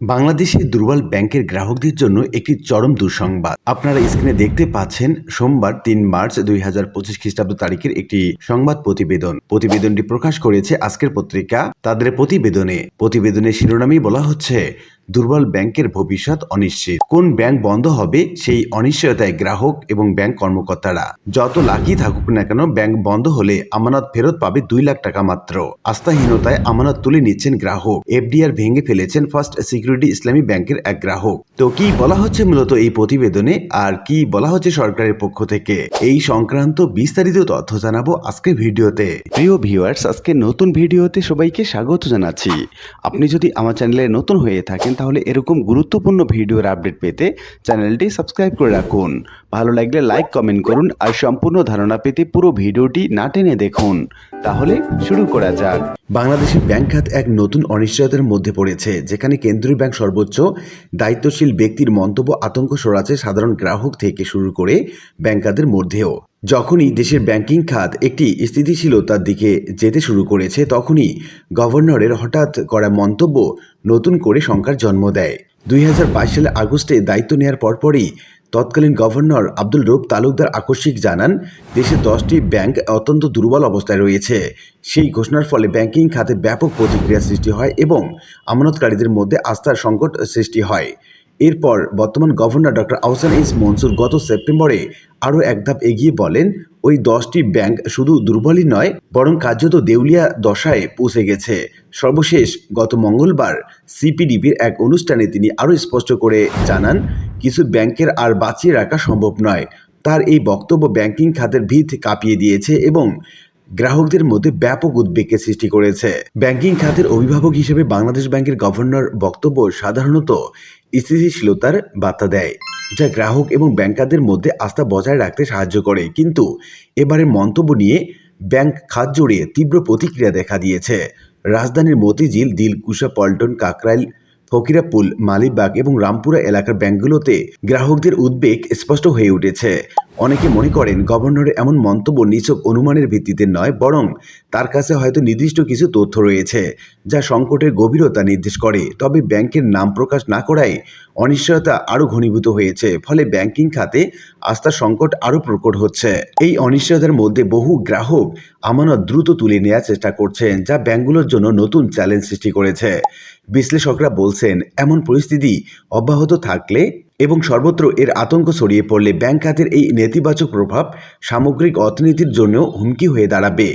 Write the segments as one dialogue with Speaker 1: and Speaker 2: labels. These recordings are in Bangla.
Speaker 1: বাংলাদেশের দুর্বল ব্যাংকের গ্রাহকদের জন্য একটি চরম দুঃসংবাদ। আপনারা স্ক্রিনে দেখতে পাচ্ছেন, সোমবার তিন মার্চ দুই হাজার পঁচিশ খ্রিস্টাব্দ তারিখের একটি সংবাদ প্রতিবেদন। প্রতিবেদনটি প্রকাশ করেছে আজকের পত্রিকা তাদের প্রতিবেদনে। প্রতিবেদনের শিরোনামেই বলা হচ্ছে দুর্বল ব্যাংকের ভবিষ্যৎ অনিশ্চিত। কোন ব্যাংক বন্ধ হবে, সেই অনিশ্চয়তায় গ্রাহক এবং ব্যাংক কর্মকর্তারা। যত লাকি থাকুক না কেন, ব্যাংক বন্ধ হলে আমানত ফেরত পাবে দুই লাখ টাকা মাত্র। আস্থাহীনতায় আমানত তুলে নিচ্ছেন গ্রাহক। এফডিআর ভেঙে ফেলেছেন ফার্স্ট সিকিউরিটি ইসলামী ব্যাংকের এক গ্রাহক। তো কি বলা হচ্ছে মূলত এই প্রতিবেদনে, আর কি বলা হচ্ছে সরকারের পক্ষ থেকে? এই সংক্রান্ত বিস্তারিত তথ্য জানাব আজকের ভিডিওতে। প্রিয় ভিউয়ার্স, আজকে নতুন ভিডিওতে সবাইকে স্বাগত জানাচ্ছি। আপনি যদি আমার চ্যানেলে নতুন হয়ে থাকেন তাহলে এরকম গুরুত্বপূর্ণ ভিডিওর আপডেট পেতে চ্যানেলটি সাবস্ক্রাইব করে রাখুন। ভালো লাগলে লাইক, কমেন্ট করুন আর সম্পূর্ণ ধারণা পেতে পুরো ভিডিওটি না টেনে দেখুন। তাহলে শুরু করা যাক। বাংলাদেশের ব্যাংক খাত এক নতুন অনিশ্চয়তার মধ্যে পড়েছে, যেখানে কেন্দ্রীয় ব্যাংক সর্বোচ্চ দায়িত্বশীল ব্যক্তির মন্তব্য আতঙ্ক সরাচ্ছে সাধারণ গ্রাহক থেকে শুরু করে ব্যাংকারদের মধ্যেও। যখনই দেশের ব্যাংকিং খাত একটি স্থিতিশীলতার দিকে যেতে শুরু করেছে, তখনই গভর্নরের হঠাৎ করা মন্তব্য নতুন করে শঙ্কার জন্ম দেয়। দুই সালে আগস্টে দায়িত্ব নেওয়ার পরপরই তৎকালীন গভর্নর আব্দুল রূপ তালুকদার আকস্মিক জানান, দেশে দশটি ব্যাংক অত্যন্ত দুর্বল অবস্থায় রয়েছে। সেই ঘোষণার ফলে ব্যাংকিং খাতে ব্যাপক প্রতিক্রিয়া সৃষ্টি হয় এবং আমানতকারীদের মধ্যে আস্থার সংকট সৃষ্টি হয়। এরপর বর্তমান governor doctor Ahsan H Mansur গত সেপ্টেম্বরে আরও এক ধাপ এগিয়ে বলেন, ওই দশটি ব্যাংক শুধু দুর্বলই নয়, বরং কার্যত দেউলিয়া দশায় পৌঁছে গেছে। সর্বশেষ গত মঙ্গলবার সিপিডিবির এক অনুষ্ঠানে তিনি আরও স্পষ্ট করে জানান, কিছু ব্যাংকের আর বাঁচিয়ে রাখা সম্ভব নয়। তার এই বক্তব্য ব্যাংকিং খাতের ভিত কাঁপিয়ে দিয়েছে এবং গ্রাহকদের মধ্যে ব্যাপক উদ্বেগের সৃষ্টি করেছে। ব্যাংকিং খাতের অভিভাবক হিসেবে বাংলাদেশ ব্যাংকের গভর্নর বক্তব্য সাধারণত স্থিতিশীলতার বার্তা দেয়, যা গ্রাহক এবং ব্যাংকারদের মধ্যে আস্থা বজায় রাখতে সাহায্য করে। কিন্তু এবারের মন্তব্য নিয়ে ব্যাংক খাত জড়িয়ে তীব্র প্রতিক্রিয়া দেখা দিয়েছে। রাজধানীর মতিঝিল, দিলকুশা, পল্টন, কাকরাইল ফকিরাপুল, মালিবাগ এবং রামপুরা এলাকার ব্যাংকগুলোতে গ্রাহকদের উদ্বেগ স্পষ্ট হয়ে উঠেছে। অনেকে মনে করেন গভর্নরের এমন মন্তব্য নিছক অনুমানের ভিত্তিতে নয়, বরং তার কাছে হয়তো নির্দিষ্ট কিছু তথ্য রয়েছে, যা সংকটের গভীরতা নির্দেশ করে। তবে ব্যাংকের নাম প্রকাশ না করায় অনিশ্চয়তা আরও ঘনীভূত হয়েছে, ফলে ব্যাংকিং খাতে আস্থার সংকট আরও প্রকট হচ্ছে। এই অনিশ্চয়তার মধ্যে বহু গ্রাহক আমানত দ্রুত তুলে নেওয়ার চেষ্টা করছেন, যা ব্যাংকগুলোর জন্য নতুন চ্যালেঞ্জ সৃষ্টি করেছে। বিশ্লেষকরা বলছেন এমন পরিস্থিতি অব্যাহত থাকলে এবং সর্বত্র এর আতঙ্ক ছড়িয়ে পড়লে ব্যাংক খাতের এই নেতিবাচক প্রভাব সামগ্রিক অর্থনীতির জন্য হুমকি হয়ে দাঁড়াবে।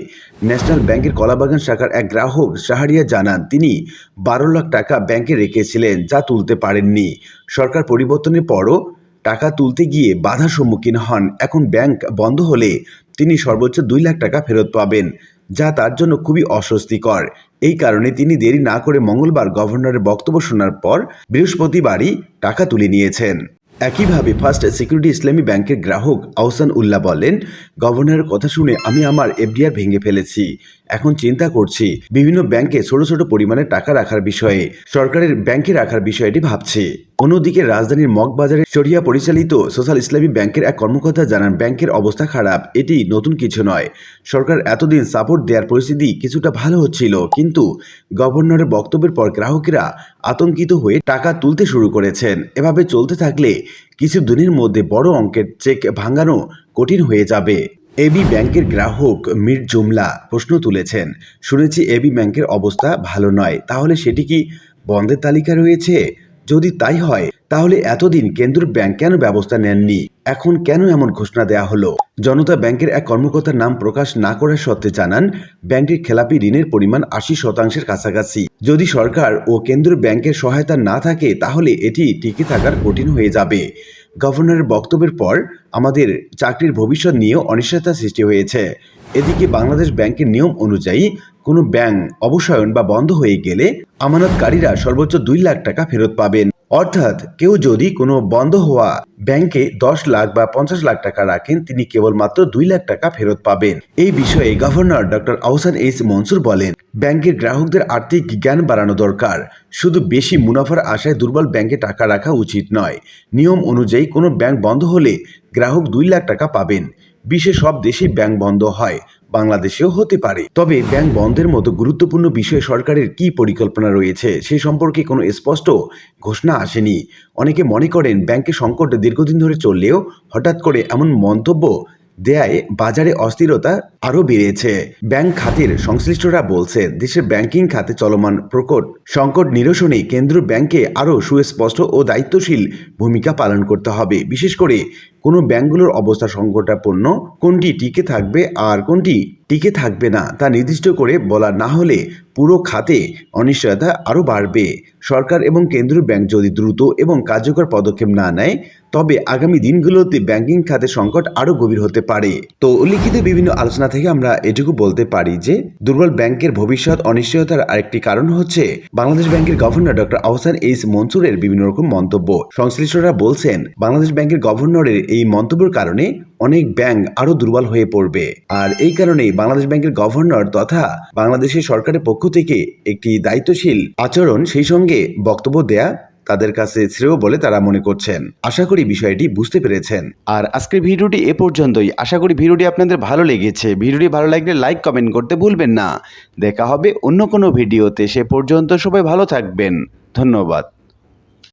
Speaker 1: ন্যাশনাল ব্যাংকের কলাবাগান শাখার এক গ্রাহক শাহরিয়া জানান, তিনি বারো লাখ টাকা ব্যাংকে রেখেছিলেন, যা তুলতে পারেননি। সরকার পরিবর্তনের পরও টাকা তুলতে গিয়ে বাধার সম্মুখীন হন। এখন ব্যাংক বন্ধ হলে তিনি সর্বোচ্চ দুই লাখ টাকা ফেরত পাবেন, যা তার জন্য খুবই অস্বস্তিকর। এই কারণে তিনি দেরি না করে মঙ্গলবার গভর্নরের বক্তব্য শোনার পর বৃহস্পতিবারই টাকা তুলে নিয়েছেন। একইভাবে ফার্স্ট সিকিউরিটি ইসলামী ব্যাংকের গ্রাহক আহসান উল্লাহ বলেন, গভর্নরের কথা শুনে আমি আমার এফডিআর ভেঙে ফেলেছি। এখন চিন্তা করছি, বিভিন্ন ব্যাংকে ছোট ছোট পরিমাণে টাকা রাখার বিষয়ে, সরকারের ব্যাংকে রাখার বিষয়টি ভাবছি। অন্যদিকে রাজধানীর মগবাজারে সরিয়া পরিচালিত সোশ্যাল ইসলামী ব্যাংকের এক কর্মকর্তা জানান, ব্যাংকের অবস্থা খারাপ, এটি নতুন কিছু নয়। সরকার এতদিন সাপোর্ট দেওয়ার পরিস্থিতি কিছুটা ভালো হচ্ছিল, কিন্তু গভর্নরের বক্তব্যের পর গ্রাহকেরা আতঙ্কিত হয়ে টাকা তুলতে শুরু করেছেন। এভাবে চলতে থাকলে কিছু দিনের মধ্যে বড় অঙ্কের চেক ভাঙানো কঠিন হয়ে যাবে। এবি ব্যাংকের গ্রাহক মীর জুমলা প্রশ্ন তুলেছেন, শুনেছি এবি ব্যাংকের অবস্থা ভালো নয়, তাহলে সেটি কি বন্ধের তালিকা রয়েছে? যদি তাই হয়, তাহলে এতদিন কেন্দ্র ব্যাংক কেন ব্যবস্থা নেননি? এখন কেন এমন ঘোষণা দেয়া হলো? জনতা ব্যাংকের এক কর্মকর্তার নাম প্রকাশ না করার সত্ত্বে জানান ব্যাংকটির খেলাপি ঋণের পরিমাণ আশি শতাংশের কাছাকাছি। যদি সরকার ও কেন্দ্রীয় ব্যাংকের সহায়তা না থাকে, তাহলে এটি টিকে থাকার কঠিন হয়ে যাবে। গভর্নরের বক্তব্যের পর আমাদের চাকরির ভবিষ্যৎ নিয়েও অনিশ্চয়তা সৃষ্টি হয়েছে। এদিকে বাংলাদেশ ব্যাংকের নিয়ম অনুযায়ী কোনো ব্যাংক অবসায়ন বা বন্ধ হয়ে গেলে আমানতকারীরা সর্বোচ্চ দুই লাখ টাকা ফেরত পাবেন। অর্থাৎ কেউ যদি কোনো বন্ধ হওয়া ব্যাংকে দশ লাখ বা পঞ্চাশ লাখ টাকা রাখেন, তিনি কেবলমাত্র দুই লাখ টাকা ফেরত পাবেন। এই বিষয়ে governor doctor Ahsan H Mansur বলেন, ব্যাংকের গ্রাহকদের আর্থিক জ্ঞান বাড়ানো দরকার। শুধু বেশি মুনাফার আশায় দুর্বল ব্যাংকে টাকা রাখা উচিত নয়। নিয়ম অনুযায়ী কোনো ব্যাংক বন্ধ হলে গ্রাহক দুই লাখ টাকা পাবেন। বিশ্বে সব দেশেই ব্যাংক বন্ধ হয়। বাংলাদেশেও হতে পারে। তবে ব্যাংক বন্ধের মতো গুরুত্বপূর্ণ বিষয়ে সরকারের কি পরিকল্পনা রয়েছে সে সম্পর্কে কোনো স্পষ্ট ঘোষণা আসেনি। অনেকে মনে করেন ব্যাংকের সংকট দীর্ঘদিন ধরে চললেও হঠাৎ করে এমন মন্তব্য দেয়ায় বাজারে অস্থিরতা আরও বেড়েছে। ব্যাংক খাতের সংশ্লিষ্টরা বলছে, দেশের ব্যাংকিং খাতে চলমান প্রকট সংকট নিরসনে কেন্দ্র ব্যাংকে আরও সুস্পষ্ট ও দায়িত্বশীল ভূমিকা পালন করতে হবে। বিশেষ করে কোনো ব্যাংকগুলোর অবস্থা সংকটাপন্ন, কোনটি টিকে থাকবে আর কোনটি টিকে থাকবে না তা নির্দিষ্ট করে বলা না হলে পুরো খাতে অনিশ্চয়তা আরও বাড়বে। সরকার এবং কেন্দ্রীয় ব্যাংক যদি দ্রুত এবং কার্যকর পদক্ষেপ না নেয়, তবে আগামী দিনগুলোতে ব্যাংকিং খাতে সংকট আরও গভীর হতে পারে। তো উল্লিখিত বিভিন্ন আলোচনা থেকে আমরা এটুকু বলতে পারি যে, দুর্বল ব্যাংকের ভবিষ্যৎ অনিশ্চয়তার আরেকটি কারণ হচ্ছে বাংলাদেশ ব্যাংকের গভর্নর ডক্টর আহসান এইচ মনসুরের বিভিন্ন রকম মন্তব্য। সংশ্লিষ্টরা বলছেন, বাংলাদেশ ব্যাংকের গভর্নরের এই মন্তব্যের কারণে অনেক ব্যাংক আরও দুর্বল হয়ে পড়বে। আর এই কারণেই বাংলাদেশ ব্যাংকের গভর্নর তথা বাংলাদেশের সরকারের পক্ষ থেকে একটি দায়িত্বশীল আচরণ সেই সঙ্গে বক্তব্য দেয়া তাদের কাছে শ্রেয় বলে তারা মনে করছেন। আশা করি বিষয়টি বুঝতে পেরেছেন। আর আজকের ভিডিওটি এ পর্যন্তই। আশা করি ভিডিওটি আপনাদের ভালো লেগেছে। ভিডিওটি ভালো লাগলে লাইক, কমেন্ট করতে ভুলবেন না। দেখা হবে অন্য কোনো ভিডিওতে। সে পর্যন্ত সবাই ভালো থাকবেন। ধন্যবাদ।